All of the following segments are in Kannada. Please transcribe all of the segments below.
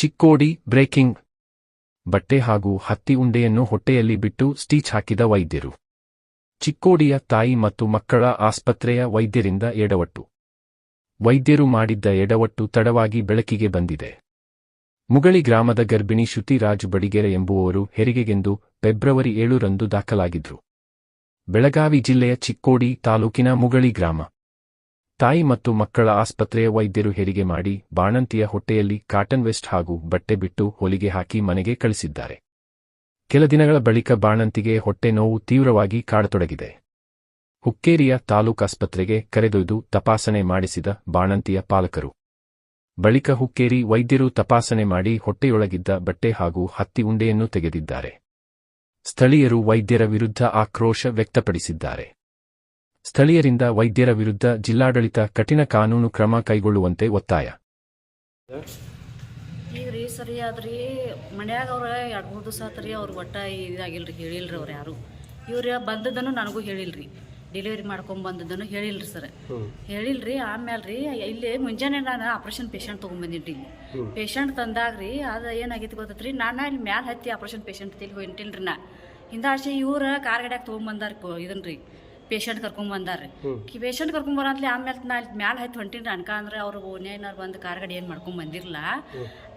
ಚಿಕ್ಕೋಡಿ ಬ್ರೇಕಿಂಗ್. ಬಟ್ಟೆ ಹಾಗೂ ಹತ್ತಿ ಉಂಡೆಯನ್ನು ಹೊಟ್ಟೆಯಲ್ಲಿ ಬಿಟ್ಟು ಸ್ಟೀಚ್ ಹಾಕಿದ ವೈದ್ಯರು. ಚಿಕ್ಕೋಡಿಯ ತಾಯಿ ಮತ್ತು ಮಕ್ಕಳ ಆಸ್ಪತ್ರೆಯ ವೈದ್ಯರಿಂದ ಎಡವಟ್ಟು. ವೈದ್ಯರು ಮಾಡಿದ್ದ ಎಡವಟ್ಟು ತಡವಾಗಿ ಬೆಳಕಿಗೆ ಬಂದಿದೆ. ಮುಗಳಿ ಗ್ರಾಮದ ಗರ್ಭಿಣಿ ಶ್ರುತಿ ರಾಜು ಬಡಿಗೆರೆ ಎಂಬುವವರು ಹೆರಿಗೆಗೆಂದು ಫೆಬ್ರವರಿ ಏಳರಂದು ದಾಖಲಾಗಿದ್ರು. ಬೆಳಗಾವಿ ಜಿಲ್ಲೆಯ ಚಿಕ್ಕೋಡಿ ತಾಲೂಕಿನ ಮುಗಳಿ ಗ್ರಾಮ. ತಾಯಿ ಮತ್ತು ಮಕ್ಕಳ ಆಸ್ಪತ್ರೆಯ ವೈದ್ಯರು ಹೆರಿಗೆ ಮಾಡಿ ಬಾಣಂತಿಯ ಹೊಟ್ಟೆಯಲ್ಲಿ ಕಾಟನ್ ವೆಸ್ಟ್ ಹಾಗೂ ಬಟ್ಟೆ ಬಿಟ್ಟು ಹೊಲಿಗೆ ಹಾಕಿ ಮನೆಗೆ ಕಳಿಸಿದ್ದಾರೆ. ಕೆಲ ದಿನಗಳ ಬಳಿಕ ಬಾಣಂತಿಗೆ ಹೊಟ್ಟೆ ನೋವು ತೀವ್ರವಾಗಿ ಕಾಡತೊಡಗಿದೆ. ಹುಕ್ಕೇರಿಯ ತಾಲೂಕಾಸ್ಪತ್ರೆಗೆ ಕರೆದೊಯ್ದು ತಪಾಸಣೆ ಮಾಡಿಸಿದ ಬಾಣಂತಿಯ ಪಾಲಕರು. ಬಳಿಕ ಹುಕ್ಕೇರಿ ವೈದ್ಯರು ತಪಾಸಣೆ ಮಾಡಿ ಹೊಟ್ಟೆಯೊಳಗಿದ್ದ ಬಟ್ಟೆ ಹಾಗೂ ಹತ್ತಿ ಉಂಡೆಯನ್ನು ತೆಗೆದಿದ್ದಾರೆ. ಸ್ಥಳೀಯರು ವೈದ್ಯರ ವಿರುದ್ಧ ಆಕ್ರೋಶ ವ್ಯಕ್ತಪಡಿಸಿದ್ದಾರೆ. ಸ್ಥಳೀಯರಿಂದ ವೈದ್ಯರ ವಿರುದ್ಧ ಜಿಲ್ಲಾಡಳಿತ ಕಠಿಣ ಕಾನೂನು ಕ್ರಮ ಕೈಗೊಳ್ಳುವಂತೆ ಒತ್ತಾಯ. ಈಗ ರೀ ಸರಿ ಆದ್ರಿ ಮನ್ಯಾಗ ಅವ್ರ ಎರಡು ಮೂರು ದಿವಸ ಆತ್ರಿ ಅವ್ರು ಒಟ್ಟ ಇದಾಗಿಲ್ರಿ ಹೇಳಿಲ್ರಿ ಅವ್ರು ಯಾರು. ಇವ್ರು ಬಂದದನ್ನು ನನಗೂ ಹೇಳಿಲ್ರಿ. ಡೆಲಿವರಿ ಮಾಡ್ಕೊಂಡ್ ಬಂದದ್ದನ್ನು ಹೇಳಿಲ್ರಿ ಸರ್. ಹೇಳಿಲ್ರಿ ಆಮೇಲೆ ರೀ ಇಲ್ಲಿ ಮುಂಜಾನೆ ನಾನು ಆಪ್ರೇಷನ್ ಪೇಷಂಟ್ ತೊಗೊಂಬಂದಿನ್ರಿ ಪೇಷಂಟ್ ಪೇಷಂಟ್ ರೀ ಅದು ಏನಾಗೈತಿ ಗೊತ್ತೈತ್ರಿ ನಾನು ಇಲ್ಲಿ ಮ್ಯಾಲೆ ಹತ್ತಿ ಆಪ್ರೇಷನ್ ಪೇಷಂಟ್ ತಿಳಿ ಹೊಂಟಿಲ್ರಿ ನಾ. ಹಿಂದಾಶಿ ಇವ್ರು ಕಾರ್ಗಡ್ಯಾಗ ತೊಗೊಂಬಂದಾರ ಇದನ್ನ ರೀ ಪೇಷಂಟ್ ಕರ್ಕೊಂಡ್ ಬಂದಾರ್ರಿ. ಪೇಷಂಟ್ ಕರ್ಕೊಂಡ್ ಆಮೇಲೆ ನಾ ಇಲ್ಲಿ ಮ್ಯಾಲ ಹತ್ತಿ ಹೊಂಟಿನ ಅನ್ಕ ಅಂದ್ರೆ ಅವ್ರು ಓನೇನಾರು ಬಂದು ಕಾರ್ ಗಾಡಿ ಏನು ಮಾಡ್ಕೊಂಡ್ ಬಂದಿರಲ್ಲ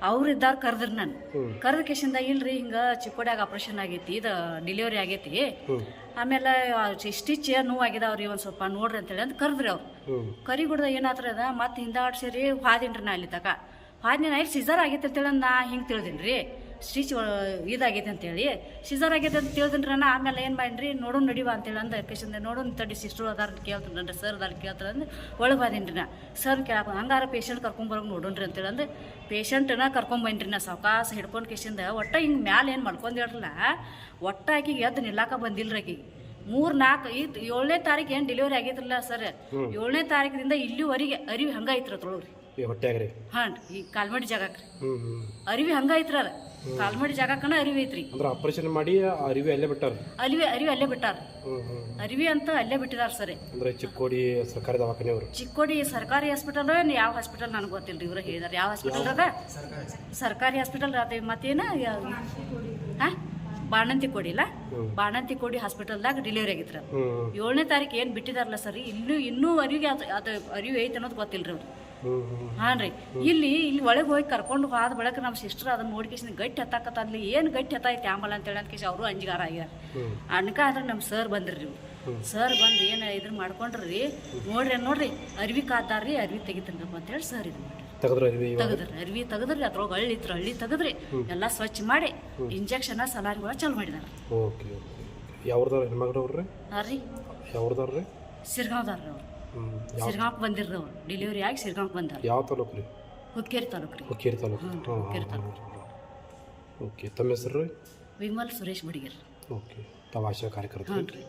ಅವ್ರು ಇದ್ದಾರ ಕರ್ದ್ರಿ ನಾನು. ಕರ್ದ ಕೇಶಿಂದ ಇಲ್ರಿ ಹಿಂಗ ಚಿಕ್ಕೋಡ್ಯಾಗ ಆಪ್ರೇಷನ್ ಆಗೈತಿ ಇದು ಡೆಲಿವರಿ ಆಗೈತಿ. ಆಮೇಲೆ ಸ್ಟಿಚ್ ನೋವು ಅವ್ರಿಗೆ ಒಂದ್ ಸ್ವಲ್ಪ ನೋಡ್ರಿ ಅಂತೇಳಿ ಅಂತ ಕರ್ದ್ರಿ ಅವ್ರು. ಕರಿ ಗುಡ್ದ ಏನಾತ್ರ ಅದ ಮತ್ತೆ ಹಿಂದಾಡ್ಸಿರಿ ಹಾದಿನ್ರಿ ನಾ ಅಲ್ಲಿ ತಕ. ಹಾದಿನ ನೈಟ್ ಸಿಜರ್ ಆಗೈತೆ ಅಂತೇಳಿ ನಾ ಹಿಂಗೆ ತಿಳಿದಿನ್ರಿ. ಸ್ಟಿಚ್ ಇದಾಗೈತೆ ಅಂತೇಳಿ. ಸಿಜರ್ ಆಗೈತೆ ಅಂತ ತಿಳಿದಿನ್ರಿ ನಾ ಆಮೇಲೆ ಏನು ಮಾಡಿನ್ರಿ ನೋಡೋಣ ನಡಿವ ಅಂತೇಳಿ ಅಂದ ಕೇಶಂದ ನೋಡೋಣ ತಡಿ ಸಿಸ್ಟರ್ ಅದಾರ ಕೇಳ್ತಾನೆ ಸರ್ ಅದಾರ ಕೇಳ್ತಾರೆ ಅಂದ್ರೆ ಒಳಗೆ ಬಂದಿನ್ರಿ ನಾ ಸರ್ ಕೇಳಪ್ಪ ಹಂಗಾರ ಪೇಷಂಟ್ ಕರ್ಕೊಂಬರೋಕೆ ನೋಡೋಣ್ರಿ ಅಂತೇಳಿ ಅಂದ್ರೆ ಪೇಷಂಟ್ನ ಕರ್ಕೊಂಬಂದ್ರಿ ನಾ ಸಾವಕಾಸ ಹಿಡ್ಕೊಂಡು ಕೇಶಿಂದ ಒಟ್ಟ ಹಿಂಗೆ ಮ್ಯಾಲೆ ಏನು ಮಾಡ್ಕೊಂಡಿರಲ್ಲ ಒಟ್ಟ ಆಕಿಗೆ ಎದ್ದು ನಿಲ್ಲಾಕ ಬಂದಿಲ್ರಿ ಆಕಿಗೆ ಮೂರು ನಾಲ್ಕು ಐದು ಏಳನೇ ತಾರೀಕು ಏನು ಡೆಲಿವರಿ ಆಗೈತ್ರಲ್ಲ ಸರ್ ಏಳನೇ ತಾರೀಕಿನಿಂದ ಇಲ್ಲಿವರೆಗೆ ಅರಿವಿ ಹಂಗೆ ಐತ್ರ ತೊಳಗ್ರಿ ಹಾಂ ಈ ಕಾಲ್ಮಡಿ ಜಾಗಕ್ಕೆ. ಅರಿವಿ ಹಂಗೆ ಐತ್ರ ಅದ ಜಾಗ ಜಾಗಕ್ಕನ ಅರಿವಿ ಐತ್ರಿ. ಅಂದ್ರೆ ಆಪರೇಷನ್ ಮಾಡಿ ಅರಿವಿ ಅಲ್ಲೇ ಬಿಟ್ಟಾರ? ಅರಿವಿ ಅರಿವಿ ಅಲ್ಲೇ ಬಿಟ್ಟಾರ. ಅರಿವಿ ಅಂತ ಅಲ್ಲೇ ಬಿಟ್ಟಿದಾರ ಸರಿ. ಅಂದ್ರೆ ಚಿಕ್ಕೋಡಿ ಸರ್ಕಾರಿ ದವಾಖಾನೆ ಅವರು ಚಿಕ್ಕೋಡಿ ಸರ್ಕಾರಿ ಹಾಸ್ಪಿಟಲ್ ಯಾವ ಹಾಸ್ಪಿಟಲ್ ನನಗೆ ಗೊತ್ತಿಲ್ಲ ಇವ್ರು ಹೇಳಿದಾರೆ. ಯಾವ ಹಾಸ್ಪಿಟಲ್ ಅದ ಸರ್ಕಾರಿ ಹಾಸ್ಪಿಟಲ್ ಅದೇ ಮತ್ತೇನ? ಹಾಂ? ಬಾಣಂತಿ ಕೊಡಿಲ್ಲ ಬಾಣಂತಿ ಕೊಡಿ ಹಾಸ್ಪಿಟಲ್ದಾಗ ಡೆಲಿವರಿ ಆಗಿತ್ರ ಏಳನೇ ತಾರೀಕು ಏನು ಬಿಟ್ಟಿದಾರಲ್ಲ ಸರ್? ಇನ್ನೂ ಇನ್ನೂ ಅರಿವಿಗೆ ಅದು ಅದು ಅರಿವು ಐತೆ ಅನ್ನೋದು ಗೊತ್ತಿಲ್ರಿ ಅವ್ರು. ಹಾಂ ರೀ ಇಲ್ಲಿ ಇಲ್ಲಿ ಒಳಗೆ ಹೋಗಿ ಕರ್ಕೊಂಡು ಹೋದ ಬಳಕ ನಮ್ಮ ಸಿಸ್ಟರ್ ಅದನ್ನ ನೋಡ್ಕೇಸಿ ಗಟ್ಟಿ ಹತ್ತಾಕತ್ತಲ್ಲಿ ಏನು ಗಟ್ಟಿ ಹತ್ತಾಯ್ತು ಆಂಬಲ್ ಅಂತೇಳಿ ಅಂದ್ಕೇಶ್ ಅವರು ಅಂಜಿಗಾರ ಆಗ್ಯಾರ. ಅನ್ಕ ಆದ್ರೆ ನಮ್ಮ ಸರ್ ಬಂದ್ರಿ ನೀವು ಸರ್ ಬಂದು ಏನು ಇದ್ರ ಮಾಡ್ಕೊಂಡ್ರಿ ನೋಡ್ರಿ ನೋಡ್ರಿ ಅರ್ವಿ ಅರಿವಿ ಅರ್ವಿ ಅಂತ ಅಂತೇಳಿ ಸರ್ ಇದು ಮಾಡ್ರಿ ತೆಗೆದ್ರು ಅರಿವಿ ತೆಗದ್ರಿ ಅದ್ರೊಳಗೆ ಹಳ್ಳಿ ಇತ್ರ ಹಳ್ಳಿ ತೆಗದ್ರಿ ಎಲ್ಲ ಸ್ವಚ್ಛ ಮಾಡಿ ಇಂಜೆಕ್ಷನ್ ಸಲಾರಿಗಳ ಚಾಲು ಮಾಡಿದಾರ. ಓಕೆ ಯಾವ್ರದವ್ರು ಹೆಣ್ಮಗ್ರು ಅವ್ರಿ ಹಾಂ ರೀ ಯಾವ್ರದವ್ರು ರೀ ಸಿರ್ಗಾವ್ದಾರ್ರಿ ಅವ್ರು. ಸಿರ್ಗಾಂಕ್ ಬಂದಿರ್ರಿ ಅವ್ರು ಡೆಲಿವರಿ ಆಗಿ ಸಿರ್ಗಾಂಕ್ ಬಂದಾರ ಯಾವ ತಾಲೂಕು ರೀ? ಹುಕ್ಕೇರಿ ತಾಲೂಕು ರೀ. ಹುಕ್ಕೇರಿ ತಾಲೂಕು. ಹಾಂ ಹುಕ್ಕೇರಿ ತಾಲೂಕು. ಓಕೆ ತಮ್ಮ ಹೆಸರು ವಿಮಲ್ ಸುರೇಶ್ ಬಡಿಗೇರ್. ಓಕೆ ತಾವು ಆಶಾ ಕಾರ್ಯಕರ್ತರು. ಹ್ಞೂ ರೀ.